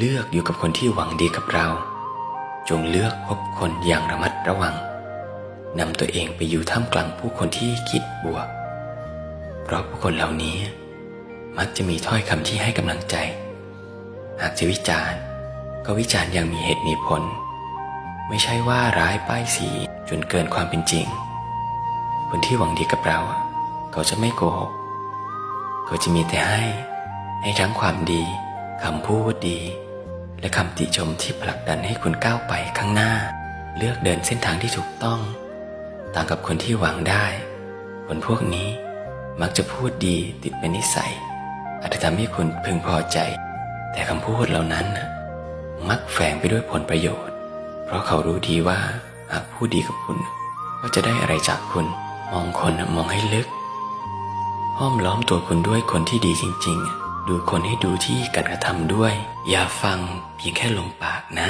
เลือกอยู่กับคนที่หวังดีกับเรา จงเลือกพบคนอย่างระมัดระวังนำตัวเองไปอยู่ท่ามกลางผู้คนที่คิดบวก เพราะผู้คนเหล่านี้มักจะมีถ้อยคำที่ให้กำลังใจ หากจะวิจารณ์ ก็วิจารณ์อย่างมีเหตุมีผล ไม่ใช่ว่าร้ายป้ายสีจนเกินความเป็นจริง คนที่หวังดีกับเรา เขาจะไม่โกหก เขาจะมีแต่ให้ ให้ทั้งความดีคำพูดดี และคำติชมที่ผลักดันให้คุณก้าวไปข้างหน้า เลือกเดินเส้นทางที่ถูกต้อง ต่างกับคนที่หวังได้ คนพวกนี้มักจะพูดดีติดเป็นนิสัย อาจจะทำให้คุณพึงพอใจ แต่คำพูดเหล่านั้นมักแฝงไปด้วยผลประโยชน์ เพราะเขารู้ดีว่าหากพูดดีกับคุณ ก็จะได้อะไรจากคุณมองคนมองให้ลึกห้อมล้อมตัวคุณด้วยคนที่ดีจริง ๆ ดูคนให้ดูที่การกระทำด้วย อย่าฟังเพียงแค่ลงปากนะ